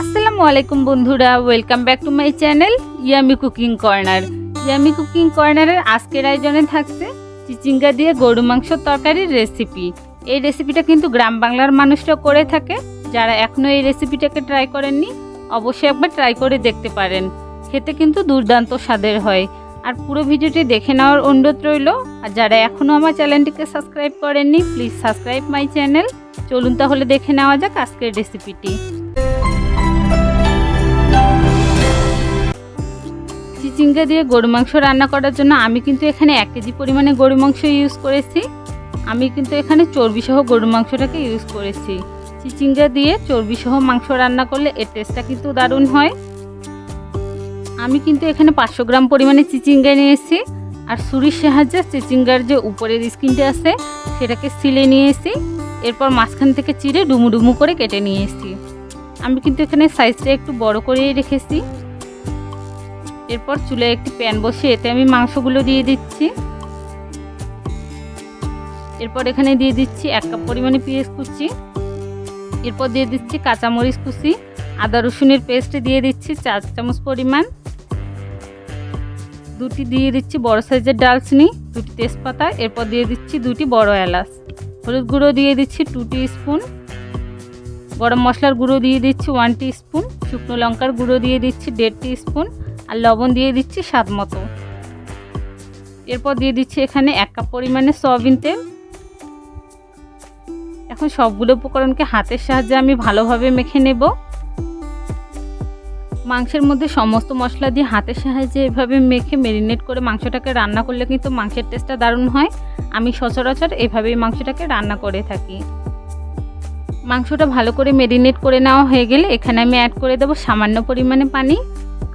আসসালামু আলাইকুম বন্ধুরা welcome back to my channel Yummy Cooking Corner Yummy Cooking কর্নারের আজকের আয়োজনে থাকছে চিচিঙ্গা দিয়ে গরু মাংসর তরকারির রেসিপি এই রেসিপিটা কিন্তু গ্রাম বাংলার মানুষরা করে থাকে। যারা এখনও এই রেসিপিটাকে ট্রাই করেননি, অবশ্যই একবার ট্রাই করে দেখতে পারেন। খেতে কিন্তু দুর্দান্ত স্বাদের হয়। আর পুরো ভিডিওটি দেখে নেওয়ার অনুরোধ রইল, আর যারা এখনও আমার চ্যানেলটিকে সাবস্ক্রাইব করেননি প্লিজ সাবস্ক্রাইব মাই চ্যানেল চলুন তাহলে দেখে নেওয়া যাক আজকের রেসিপিটি চিচিঙ্গা দিয়ে গরু মাংস রান্না করার জন্য আমি কিন্তু এখানে এক কেজি পরিমাণে গরু মাংস ইউজ করেছি। আমি কিন্তু এখানে চর্বিসহ গরু মাংসটাকে ইউজ করেছি। চিচিঙ্গা দিয়ে চর্বিসহ মাংস রান্না করলে এর টেস্টটা কিন্তু দারুণ হয়। আমি কিন্তু এখানে পাঁচশো গ্রাম পরিমাণে চিচিঙ্গা নিয়েছি আর ছুরির সাহায্যে চিচিঙ্গার যে উপরের স্কিনটা আছে, সেটাকে সিলে নিয়েছি। এরপর মাঝখান থেকে চিড়ে ডুমু ডুমু করে কেটে নিয়েছি। আমি কিন্তু এখানে সাইজটা একটু বড় করেই রেখেছি। এরপর চুলে একটি প্যান বসিয়ে এতে আমি মাংসগুলো দিয়ে দিচ্ছি। এরপর এখানে দিয়ে দিচ্ছি এক কাপ পরিমাণে পেঁয়াজ কুচি। এরপর দিয়ে দিচ্ছি কাঁচামরিচ কুচি। আদা রসুনের পেস্ট দিয়ে দিচ্ছি চার চামচ পরিমাণ। দুটি দিয়ে দিচ্ছি বড় সাইজের ডালচিনি, দুটি তেজপাতা। এরপর দিয়ে দিচ্ছি দুটি বড় এলাচ। হলুদ গুঁড়ো দিয়ে দিচ্ছি টু স্পুন গরম মশলার গুঁড়ো দিয়ে দিচ্ছি ওয়ান টি স্পুন শুকনো লঙ্কার গুঁড়ো দিয়ে দিচ্ছি দেড় স্পুন আর লবণ দিয়ে দিচ্ছি স্বাদ মতো। এরপর দিয়ে দিচ্ছি এখানে এক কাপ পরিমাণে সয়াবিন তেল। এখন সবগুলো উপকরণকে হাতের সাহায্যে আমি ভালোভাবে মেখে নেব। মাংসের মধ্যে সমস্ত মশলা দিয়ে হাতের সাহায্যে এভাবে মেখে মেরিনেট করে মাংসটাকে রান্না করলে কিন্তু মাংসের টেস্টটা দারুণ হয়। আমি সচরাচর এভাবেই মাংসটাকে রান্না করে থাকি। মাংসটা ভালো করে মেরিনেট করে নেওয়া হয়ে গেলে এখানে আমি অ্যাড করে দেবো সামান্য পরিমাণে পানি।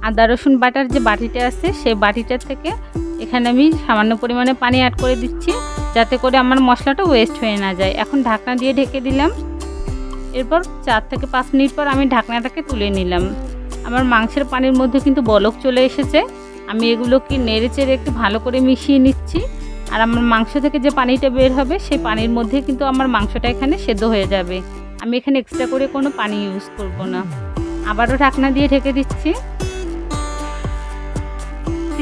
আদা, রসুন বাটার যে বাটিটা আছে, সেই বাটিটার থেকে এখানে আমি সামান্য পরিমাণে পানি অ্যাড করে দিচ্ছি, যাতে করে আমার মশলাটা ওয়েস্ট হয়ে না যায়। এখন ঢাকনা দিয়ে ঢেকে দিলাম। এরপর চার থেকে পাঁচ মিনিট পর আমি ঢাকনাটাকে তুলে নিলাম। আমার মাংসের পানির মধ্যে কিন্তু বলক চলে এসেছে। আমি এগুলোকে নেড়ে চেড়ে একটু ভালো করে মিশিয়ে নিচ্ছি। আর আমার মাংস থেকে যে পানিটা বের হবে, সেই পানির মধ্যে কিন্তু আমার মাংসটা এখানে সেদ্ধ হয়ে যাবে। আমি এখানে এক্সট্রা করে কোনো পানি ইউজ করব না। আবারও ঢাকনা দিয়ে ঢেকে দিচ্ছি।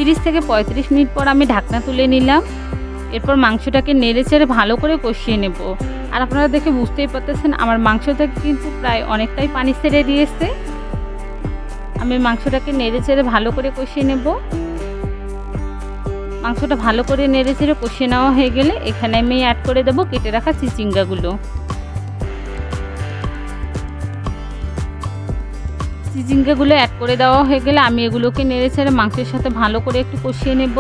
তিরিশ থেকে পঁয়ত্রিশ মিনিট পর আমি ঢাকনা তুলে নিলাম। এরপর মাংসটাকে নেড়ে চেড়ে ভালো করে কষিয়ে নেব। আর আপনারা দেখে বুঝতেই পারতেছেন, আমার মাংস থেকে কিন্তু প্রায় অনেকটাই পানি ছেড়ে দিয়েছে। আমি মাংসটাকে নেড়ে চেড়ে ভালো করে কষিয়ে নেব। মাংসটা ভালো করে নেড়ে চেড়ে কষিয়ে নেওয়া হয়ে গেলে এখানে আমি অ্যাড করে দেবো কেটে রাখা চিচিঙ্গাগুলো। চিচিঙ্গাগুলো অ্যাড করে দেওয়া হয়ে গেলে আমি এগুলোকে নেড়ে ছেড়ে মাংসের সাথে ভালো করে একটু কষিয়ে নেব।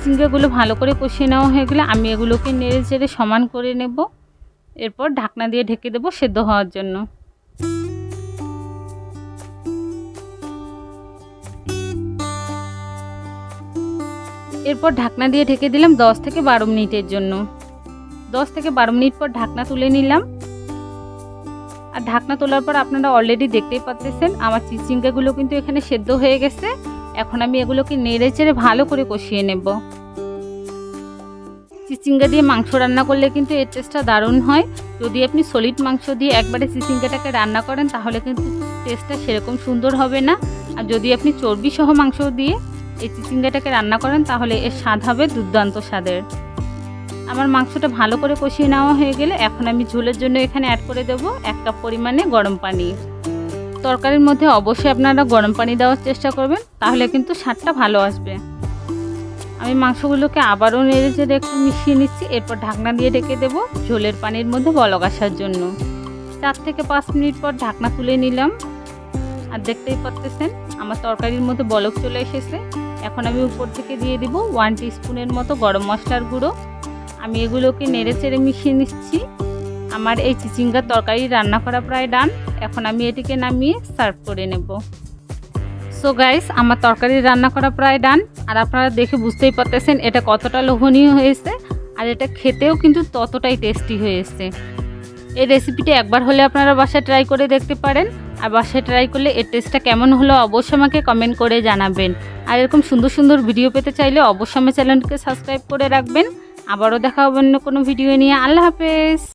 চিচিঙ্গাগুলো ভালো করে কষিয়ে নেওয়া হয়ে গেলে আমি এগুলোকে নেড়ে চেড়ে সমান করে নেব। এরপর ঢাকনা দিয়ে ঢেকে দেবো সেদ্ধ হওয়ার জন্য। এরপর ঢাকনা দিয়ে ঢেকে দিলাম দশ থেকে বারো মিনিটের জন্য। দশ থেকে বারো মিনিট পর ঢাকনা তুলে নিলাম। আর ঢাকনা তোলার পর আপনারা অলরেডি দেখতেই পাচ্ছেন, আমার চিচিঙ্গাগুলো কিন্তু এখানে সেদ্ধ হয়ে গেছে। এখন আমি এগুলোকে নেড়ে চেড়ে ভালো করে কষিয়ে নেব। চিচিঙ্গা দিয়ে মাংস রান্না করলে কিন্তু এর টেস্টটা দারুণ হয়। যদি আপনি সলিড মাংস দিয়ে একবারে চিচিঙ্গাটাকে রান্না করেন, তাহলে কিন্তু টেস্টটা সেরকম সুন্দর হবে না। আর যদি আপনি চর্বি সহ মাংস দিয়ে এই চিচিঙ্গাটাকে রান্না করেন, তাহলে এর স্বাদ হবে দুর্দান্ত স্বাদের। আমার মাংসটা ভালো করে কষিয়ে নেওয়া হয়ে গেলে এখন আমি ঝোলের জন্য এখানে অ্যাড করে দেবো এক কাপ পরিমাণে গরম পানি। তরকারির মধ্যে অবশ্যই আপনারা গরম পানি দেওয়ার চেষ্টা করবেন, তাহলে কিন্তু স্বাদটা ভালো আসবে। আমি মাংসগুলোকে আবারও নেড়ে চেড়ে একটু মিশিয়ে নিচ্ছি, এরপর ঢাকনা দিয়ে ঢেকে দেবো ঝোলের পানির মধ্যে বলক আসার জন্য। চার থেকে পাঁচ মিনিট পর ঢাকনা তুলে নিলাম। আর দেখতেই পারতেছেন আমার তরকারির মধ্যে বলক চলে এসেছে। এখন আমি উপর থেকে দিয়ে দিব ওয়ান স্পুনের মতো গরম মশলার গুঁড়ো। আমি এগুলোকে নেড়ে চেড়ে মিশিয়ে নিচ্ছি। আমার এই চিচিঙ্গার তরকারি রান্না করা প্রায় ডান এখন আমি এটিকে নামিয়ে সার্ভ করে নেব। সো গাইস আমার তরকারি রান্না করা প্রায় ডান আর আপনারা দেখে বুঝতেই পারতেছেন এটা কতটা লোভনীয় হয়েছে। আর এটা খেতেও কিন্তু ততটাই টেস্টি হয়েছে। এই রেসিপিটি একবার হলে আপনারা বাসায় ট্রাই করে দেখতে পারেন। আর বাসায় ট্রাই করলে এর টেস্টটা কেমন হলো অবশ্যই আমাকে কমেন্ট করে জানাবেন। আর এরকম সুন্দর সুন্দর ভিডিও পেতে চাইলে অবশ্যই আমার চ্যানেলকে সাবস্ক্রাইব করে রাখবেন। আবারও দেখা হবে অন্য কোনো ভিডিও নিয়ে। আল্লাহ হাফেজ।